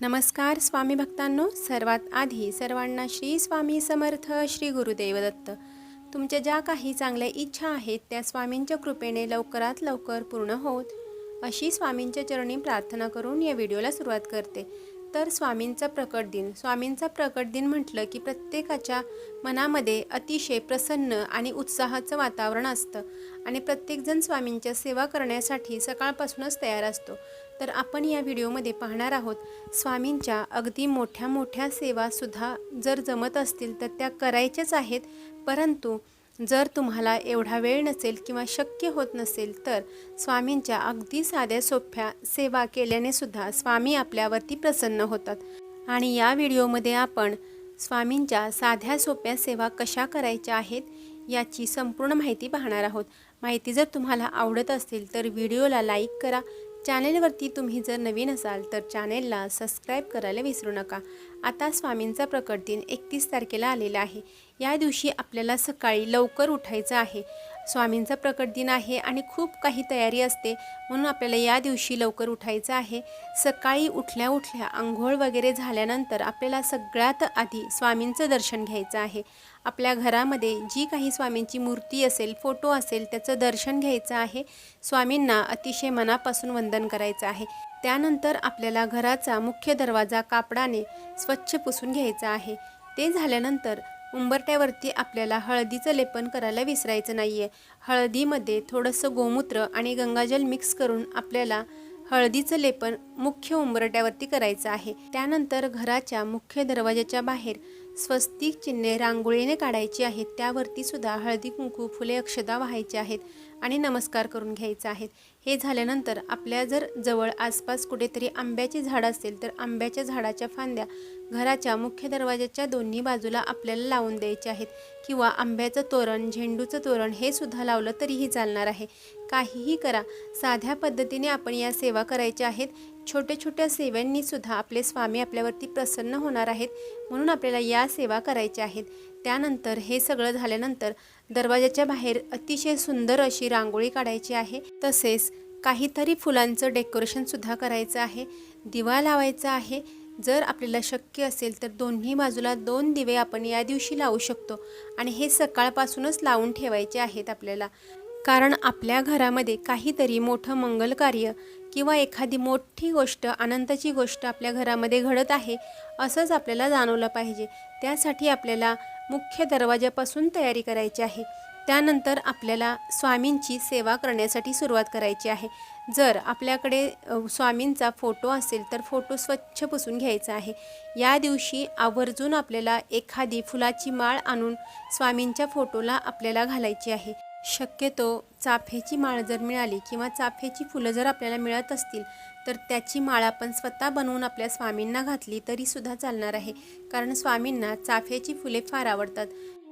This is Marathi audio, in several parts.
नमस्कार स्वामी भक्तांनो सर्वात आधी सर्वांना श्री स्वामी समर्थ श्री गुरुदेव दत्त तुमच्या ज्या काही चांगल्या इच्छा आहेत त्या स्वामींच्या कृपेने लवकरात लवकर पूर्ण होत. अशी स्वामींच्या चरणी प्रार्थना करून या व्हिडिओला सुरुवात करते. तर स्वामींचा प्रकट दिन. स्वामींचा प्रकट दिन म्हटलं की प्रत्येकाच्या मनामध्ये अतिशय प्रसन्न आणि उत्साहाचं वातावरण असतं आणि प्रत्येकजण स्वामींच्या सेवा करण्यासाठी सकाळपासूनच तयार असतो. तर आपण या व्हिडिओमध्ये पाहणार आहोत स्वामींच्या अगदी मोठ्या मोठ्या सेवासुद्धा जर जमत असतील तर त्या करायच्याच आहेत. परंतु जर तुम्हाला एवढा वेळ नसेल किंवा शक्य होत नसेल तर स्वामींच्या अगदी साध्या सोप्या सेवा केल्याने सुद्धा स्वामी आपल्यावरती प्रसन्न होतात. आणि या व्हिडिओमध्ये आपण स्वामींच्या साध्या सोप्या सेवा कशा करायच्या आहेत याची संपूर्ण माहिती पाहणार आहोत. माहिती जर तुम्हाला आवडत असेल तर व्हिडिओला लाईक करा चॅनेलवरती तुम्ही जर नवीन असाल तर चॅनेलला सबस्क्राईब करायला विसरू नका. आता स्वामींचा प्रकट दिन एकतीस तारखेला आलेला आहे. या दिवशी आपल्याला सकाळी लवकर उठायचं आहे. स्वामींचा प्रकट दिन आहे आणि खूप काही तयारी असते. म्हणून आपल्याला या दिवशी लवकर उठायचं आहे. सकाळी उठल्या उठल्या आंघोळ वगैरे झाल्यानंतर आपल्याला सगळ्यात आधी स्वामींचं दर्शन घ्यायचं आहे. आपल्या घरामध्ये जी काही स्वामींची मूर्ती असेल फोटो असेल त्याचं दर्शन घ्यायचं आहे. स्वामींना अतिशय मनापासून वंदन करायचं आहे. त्यानंतर आपल्याला घराचा मुख्य दरवाजा कापडाने स्वच्छ पुसून घ्यायचा आहे. ते झाल्यानंतर उंबरट्यावरती आपल्याला हळदीचं लेपन करायला विसरायचं नाही आहे हळदीमध्ये थोडंसं गोमूत्र आणि गंगाजल मिक्स करून आपल्याला हळदीचं लेपन मुख्य उंबरट्यावरती करायचं आहे. त्यानंतर घराच्या मुख्य दरवाजाच्या बाहेर स्वस्तिक चिन्हे रांगोळीने काढायची आहेत. त्यावरती सुद्धा हळदी कुंकू फुले अक्षदा व्हायचे आहेत आणि नमस्कार करून घ्यायचे आहेत. हे झाल्यानंतर आपल्या जर जवळ आसपास कुठेतरी आंब्याचे झाड असेल तर आंब्याच्या झाडाच्या फांद्या घराच्या मुख्य दरवाजाच्या दोन्ही बाजूला आपल्याला लावून द्यायचे आहेत किंवा आंब्याचं तोरण झेंडूचं तोरण हे सुद्धा लावलं तरीही चालणार आहे. काहीही करा. साध्या पद्धतीने आपण या सेवा करायच्या आहेत. छोट्या छोट्या सेवांनी सुद्धा आपले स्वामी आपल्यावरती प्रसन्न होणार आहेत म्हणून आपल्याला या सेवा करायच्या आहेत. त्यानंतर हे सगळं झाल्यानंतर दरवाजाच्या बाहेर अतिशय सुंदर अशी रांगोळी काढायची आहे. तसेच काहीतरी फुलांचं डेकोरेशनसुद्धा करायचं आहे. दिवा लावायचा आहे. जर आपल्याला शक्य असेल तर दोन्ही बाजूला दोन दिवे आपण या दिवशी लावू शकतो. आणि हे सकाळपासूनच लावून ठेवायचे आहेत आपल्याला. कारण आपल्या घरामध्ये काहीतरी मोठं मंगलकार्य किंवा एखादी मोठी गोष्ट आनंदाची गोष्ट आपल्या घरामध्ये घडत आहे असंच आपल्याला जाणवलं पाहिजे. त्यासाठी आपल्याला मुख्य दरवाजापासून तयारी करायची आहे. त्यानंतर आपल्याला स्वामींची सेवा करण्यासाठी सुरुवात करायची आहे. जर आपल्याकडे स्वामींचा फोटो असेल तर फोटो स्वच्छ पुसून घ्यायचा आहे. या दिवशी आवर्जून आपल्याला एखादी फुलाची माळ आणून स्वामींच्या फोटोला आपल्याला घालायची आहे. शक्यतो चाफ्याची माळ जर मिळाली किंवा चाफ्याची फुलं जर आपल्याला मिळत असतील तर त्याची माळ आपण स्वतः बनवून आपल्या स्वामींना घातली तरीसुद्धा चालणार आहे. कारण स्वामींना चाफ्याची फुले फार आवडतात.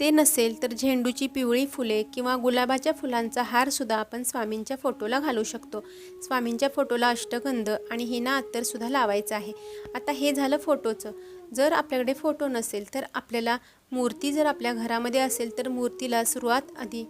ते नसेल तर झेंडूची पिवळी फुले किंवा गुलाबाच्या फुलांचा हारसुद्धा आपण स्वामींच्या फोटोला घालू शकतो. स्वामींच्या फोटोला अष्टगंध आणि हिना अत्तरसुद्धा लावायचं आहे. आता हे झालं फोटोचं. जर आपल्याकडे फोटो नसेल तर आपल्याला मूर्ती जर आपल्या घरामध्ये असेल तर मूर्तीला सुरुवात आधी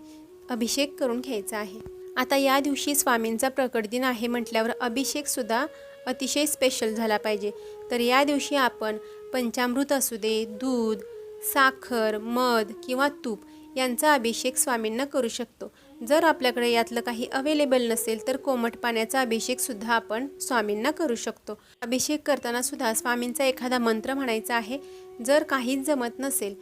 अभिषेक करून घ्यायचा आहे. आता या दिवशी स्वामींचा प्रकट दिन आहे म्हटल्यावर अभिषेकसुद्धा अतिशय स्पेशल झाला पाहिजे. तर या दिवशी आपण पंचामृत असू दे दूध साखर मध किंवा तूप यांचा अभिषेक स्वामींना करू शकतो. जर आपल्याकडे यातलं काही अवेलेबल नसेल तर कोमट पाण्याचा अभिषेकसुद्धा आपण स्वामींना करू शकतो. अभिषेक करताना सुद्धा स्वामींचा एखादा मंत्र म्हणायचा आहे जर काहीच जमत नसेल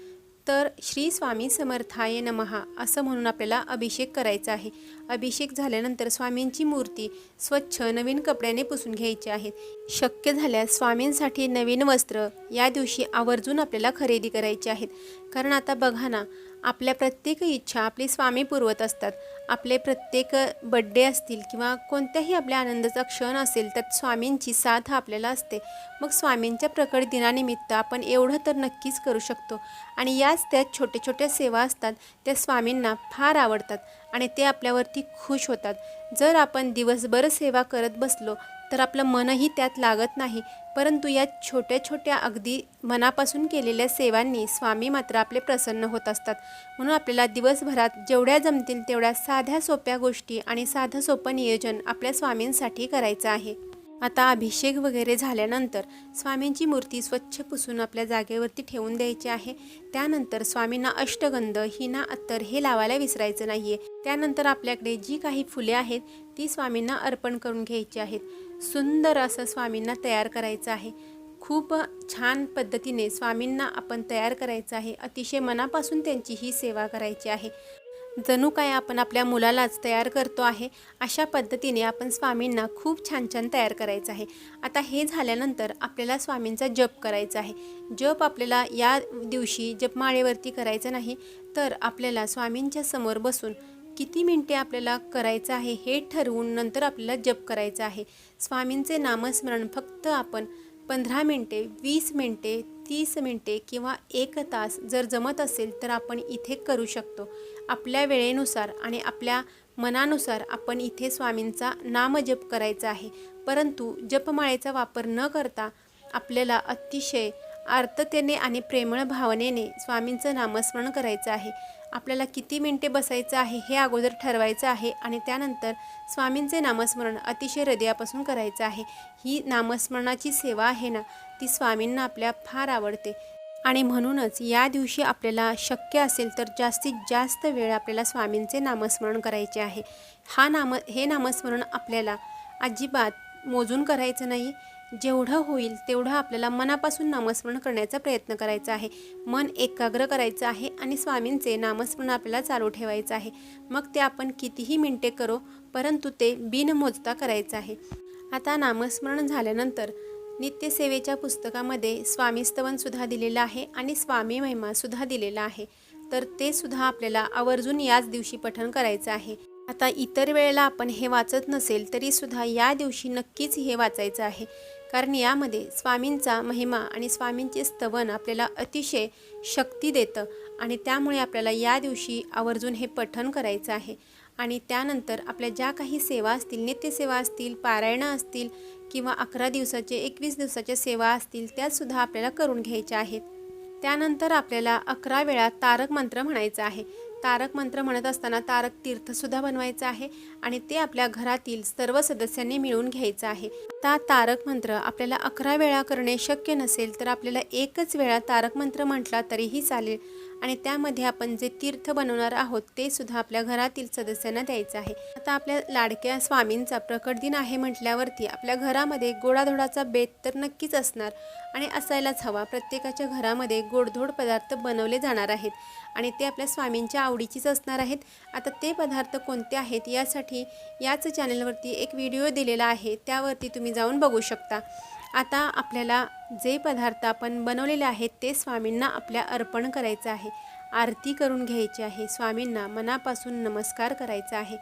तर श्री स्वामी समर्थाय नमहा असं म्हणून आपल्याला अभिषेक करायचा आहे. अभिषेक झाल्यानंतर स्वामींची मूर्ती स्वच्छ नवीन कपड्याने पुसून घ्यायची आहेत शक्य झाल्यास स्वामींसाठी नवीन वस्त्र या दिवशी आवर्जून आपल्याला खरेदी करायची आहेत. कारण आता बघा ना आपल्या प्रत्येक इच्छा आपले स्वामी पुरवत असतात. आपले प्रत्येक बड्डे असतील किंवा कोणत्याही आपल्या आनंदाचा क्षण असेल तर स्वामींची साथ आपल्याला असते. मग स्वामींच्या प्रकट दिनानिमित्त आपण एवढं तर नक्कीच करू शकतो. आणि याच त्यात छोट्या छोट्या सेवा असतात त्या स्वामींना फार आवडतात आणि ते आपल्यावरती खुश होतात. जर आपण दिवसभर सेवा करत बसलो तर आपलं मनही त्यात लागत नाही. परंतु या छोट्या छोट्या अगदी मनापासून केलेल्या सेवांनी स्वामी मात्र आपले प्रसन्न होत असतात. म्हणून आपल्याला दिवसभरात जेवढ्या जमतील तेवढ्या साध्या सोप्या गोष्टी आणि साधं सोपं नियोजन आपल्या स्वामींसाठी करायचं आहे. आता अभिषेक वगैरे झाल्यानंतर स्वामींची मूर्ती स्वच्छ पुसून आपल्या जागेवरती ठेवून द्यायची आहे. त्यानंतर स्वामींना अष्टगंध हिना अत्तर हे लावायला विसरायचं नाही आहे त्यानंतर आपल्याकडे जी काही फुले आहेत ती स्वामींना अर्पण करून घ्यायची आहेत. सुंदर असं स्वामींना तयार करायचं आहे. खूप छान पद्धतीने स्वामींना आपण तयार करायचं आहे. अतिशय मनापासून त्यांची ही सेवा करायची आहे. जणू काय आपण आपल्या मुलालाच तयार करतो आहे अशा पद्धतीने आपण स्वामींना खूप छान छान तयार करायचं आहे. आता हे झाल्यानंतर आपल्याला स्वामींचा जप करायचा आहे. जप आपल्याला या दिवशी जपमाळेवरती करायचं नाही तर आपल्याला स्वामींच्या समोर बसून किती मिनटे आपल्याला करायचं आहे हे ठरवून नंतर आपल्याला जप करायचं आहे. स्वामींचे नामस्मरण फक्त आपण पंधरा मिनटे वीस मिनटे तीस मिनटे किंवा एक तास जर जमत असेल तर आपण इथे करू शकतो. आपल्या वेळेनुसार आणि आपल्या मनानुसार आपण इथे स्वामींचा नामजप करायचा आहे. परंतु जपमाळेचा वापर न करता आपल्याला अतिशय आर्ततेने आणि प्रेमळ भावनेने स्वामींचं नामस्मरण करायचं आहे. आपल्याला किती मिनटे बसायचं आहे हे अगोदर ठरवायचं आहे आणि त्यानंतर स्वामींचे नामस्मरण अतिशय हृदयापासून करायचं आहे. ही नामस्मरणाची सेवा आहे ना ती स्वामींना आपल्या फार आवडते. आणि म्हणूनच या दिवशी आपल्याला शक्य असेल तर जास्तीत जास्त वेळ आपल्याला स्वामींचे नामस्मरण करायचे आहे. हा नाम हे नामस्मरण आपल्याला अजिबात मोजून करायचं नाही. जेवढं होईल तेवढं आपल्याला मनापासून नामस्मरण करण्याचा प्रयत्न करायचा आहे. मन एकाग्र करायचं आहे आणि स्वामींचे नामस्मरण आपल्याला चालू ठेवायचं आहे. मग ते आपण कितीही मिनटे करो परंतु ते बिनमोजता करायचं आहे. आता नामस्मरण झाल्यानंतर नित्यसेवेच्या पुस्तकामध्ये स्वामीस्तवनसुद्धा दिलेलं आहे आणि स्वामी महिमासुद्धा दिलेला आहे. तर ते सुद्धा आपल्याला आवर्जून याच दिवशी पठण करायचं आहे. आता इतर वेळेला आपण हे वाचत नसेल तरीसुद्धा या दिवशी नक्कीच हे वाचायचं आहे. कारण यामध्ये स्वामींचा महिमा आणि स्वामींचे स्तवन आपल्याला अतिशय शक्ती देतं आणि त्यामुळे आपल्याला या दिवशी आवर्जून हे पठण करायचं आहे. आणि त्यानंतर आपल्या ज्या काही सेवा असतील नित्यसेवा असतील पारायणं असतील किंवा अकरा दिवसाचे एकवीस दिवसाच्या सेवा असतील त्यासुद्धा आपल्याला करून घ्यायच्या आहेत. त्यानंतर आपल्याला अकरा वेळा तारक मंत्र म्हणायचा आहे. तारक मंत्र म्हणत असताना तारक तीर्थसुद्धा बनवायचं आहे आणि ते आपल्या घरातील सर्व सदस्यांनी मिळून घ्यायचं आहे. आता तारक मंत्र आपल्याला अकरा वेळा करणे शक्य नसेल तर आपल्याला एकच वेळा तारक मंत्र म्हटला तरीही चालेल. आणि त्यामध्ये आपण जे तीर्थ बनवणार आहोत ते सुद्धा आपल्या घरातील सदस्यांना द्यायचं आहे. आता आपल्या लाडक्या स्वामींचा प्रकट दिन आहे म्हटल्यावरती आपल्या घरामध्ये गोडाधोडाचा बेत तर नक्कीच असणार. आणि असायलाच हवा. प्रत्येकाच्या घरामध्ये गोडधोड पदार्थ बनवले जाणार आहेत. आणि ते आपल्या स्वामींच्या आवडीचीच असणार आहेत. आता ते पदार्थ कोणते आहेत यासाठी याच चॅनलवरती एक व्हिडिओ दिलेला आहे. त्यावरती तुम्ही जाऊन बघू शकता. आता आपल्याला जे पदार्थ आपण बनवलेले आहेत ते स्वामींना आपल्या अर्पण करायचं आहे. आरती करून घ्यायची आहे. स्वामींना मनापासून नमस्कार करायचा आहे.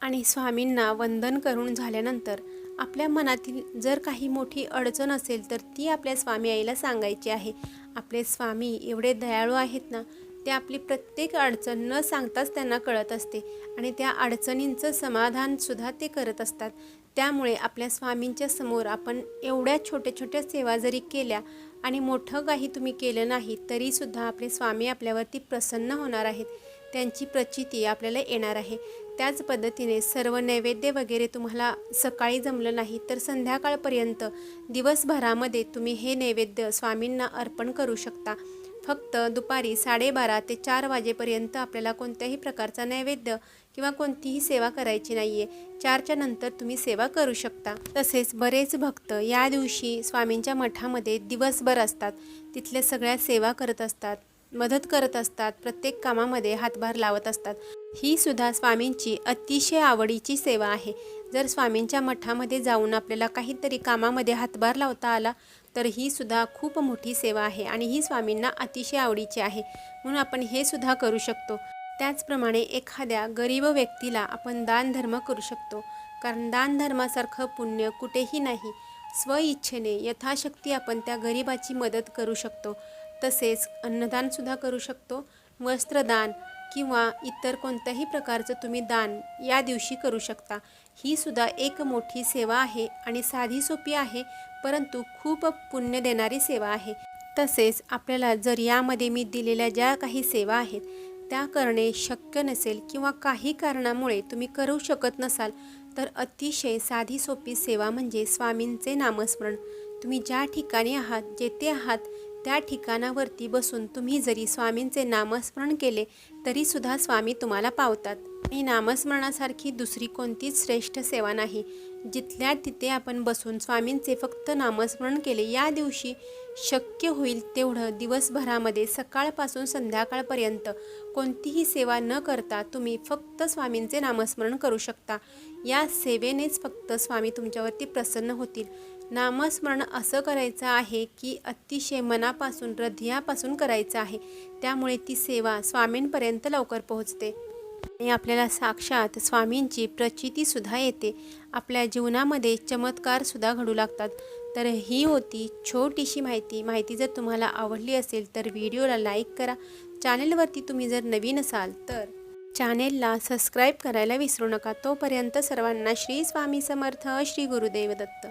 आणि स्वामींना वंदन करून झाल्यानंतर आपल्या मनातील जर काही मोठी अडचण असेल तर ती आपल्या स्वामी आईला सांगायची आहे. आपले स्वामी एवढे दयाळू आहेत ना ते आपली प्रत्येक अडचण न सांगताच त्यांना कळत असते. आणि त्या अडचणींचं समाधानसुद्धा ते करत असतात. त्यामुळे आपल्या स्वामींच्या समोर आपण एवढ्या छोट्या छोट्या सेवा जरी केल्या आणि मोठं काही तुम्ही केलं नाही तरीसुद्धा आपले स्वामी आपल्यावरती प्रसन्न होणार आहेत. त्यांची प्रचिती आपल्याला येणार आहे. त्याच पद्धतीने सर्व नैवेद्य वगैरे तुम्हाला सकाळी जमलं नाही तर संध्याकाळपर्यंत दिवसभरामध्ये तुम्ही हे नैवेद्य स्वामींना अर्पण करू शकता. फक्त दुपारी साडेबारा ते चार वाजेपर्यंत आपल्याला कोणत्याही प्रकारचा नैवेद्य किंवा कोणतीही सेवा करायची नाही आहे चारच्या नंतर तुम्ही सेवा करू शकता. तसेच बरेच भक्त या दिवशी स्वामींच्या मठामध्ये दिवसभर असतात. तिथल्या सगळ्या सेवा करत असतात मदत करत असतात प्रत्येक कामामध्ये हातभार लावत असतात. ही सुद्धा स्वामींची अतिशय आवडीची सेवा आहे. जर स्वामींच्या मठामध्ये जाऊन आपल्याला काहीतरी कामामध्ये हातभार लावता आला तर ही सुद्धा खूप मोठी सेवा आहे आणि ही स्वामींना अतिशय आवडीची आहे. म्हणून आपण हे सुद्धा करू शकतो. त्याचप्रमाणे एखाद्या गरीब व्यक्तीला आपण दानधर्म करू शकतो. कारण दानधर्मासारखं पुण्य कुठेही नाही. स्वइच्छेने यथाशक्ती आपण त्या गरिबाची मदत करू शकतो. तसेच अन्नदानसुद्धा करू शकतो. वस्त्रदान किंवा इतर कोणत्याही प्रकारचं तुम्ही दान या दिवशी करू शकता. ही सुद्धा एक मोठी सेवा आहे आणि साधी सोपी आहे परंतु खूप पुण्य देणारी सेवा आहे. तसेच आपल्याला जर यामध्ये मी दिलेल्या ज्या काही सेवा आहेत त्या करणे शक्य नसेल किंवा काही कारणामुळे तुम्ही करू शकत नसाल तर अतिशय साधी सोपी सेवा म्हणजे स्वामींचे नामस्मरण. तुम्ही ज्या ठिकाणी आहात जेथे आहात त्या ठिकाणावरती बसून तुम्ही जरी स्वामींचे नामस्मरण केले तरीसुद्धा स्वामी तुम्हाला पावतात. आणि नामस्मरणासारखी दुसरी कोणतीच श्रेष्ठ सेवा नाही. जिथल्या तिथे आपण बसून स्वामींचे फक्त नामस्मरण केले या दिवशी शक्य होईल तेवढं दिवसभरामध्ये सकाळपासून संध्याकाळपर्यंत कोणतीही सेवा न करता तुम्ही फक्त स्वामींचे नामस्मरण करू शकता. या सेवेनेच फक्त स्वामी तुमच्यावरती प्रसन्न होतील. नामस्मरण असं करायचं आहे की अतिशय मनापासून हृदयापासून करायचं आहे. त्यामुळे ती सेवा स्वामींपर्यंत लवकर पोहोचते. आणि आपल्याला साक्षात स्वामींची प्रचितीसुद्धा येते. आपल्या जीवनामध्ये चमत्कारसुद्धा घडू लागतात. तर ही होती छोटीशी माहिती. माहिती जर तुम्हाला आवडली असेल तर व्हिडिओला लाईक करा. चॅनेलवरती तुम्ही जर नवीन असाल तर चॅनेलला सबस्क्राईब करायला विसरू नका. तोपर्यंत सर्वांना श्री स्वामी समर्थ श्री गुरुदेव दत्त.